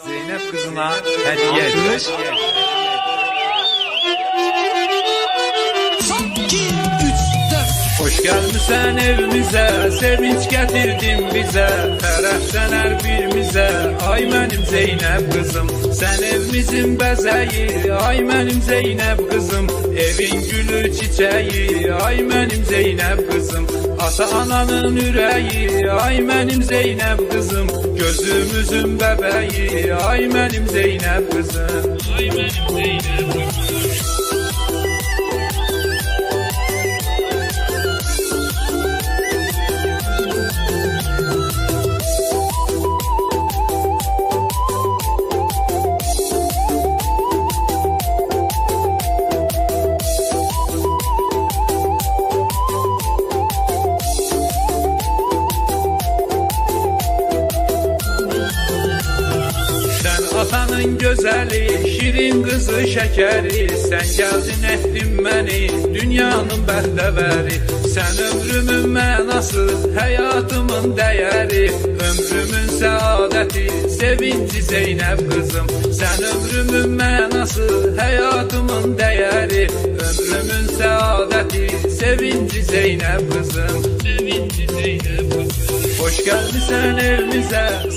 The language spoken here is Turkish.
Zeynep kızına hediye etmiş. Hoş gelmişsen evimize, sevinç getirdin bize. Tərəfdən hər birimizə, ay mənim Zeynəb qızım Sən evimizin bəzəyi, ay mənim Zeynəb qızım Evin gülü çiçeği, ay mənim Zeynəb qızım Ata ananın ürəyi, ay mənim Zeynəb qızım Gözümüzün bəbəyi, ay mənim Zeynəb qızım Ay mənim Zeynəb qızım Sen atanın gözeli, şirin kızı şekeri. Sen geldin ettin beni, dünyanın bəhtəvəri Sen ömrümün mənası, həyatımın dəyəri Ömrümün səadəti, sevinci Zeynəb qızım Sen ömrümün mənası, həyatımın dəyəri Ömrümün səadəti, sevinci Zeynəb qızım Sevinci Zeynəb qızım Hoş sevinç getir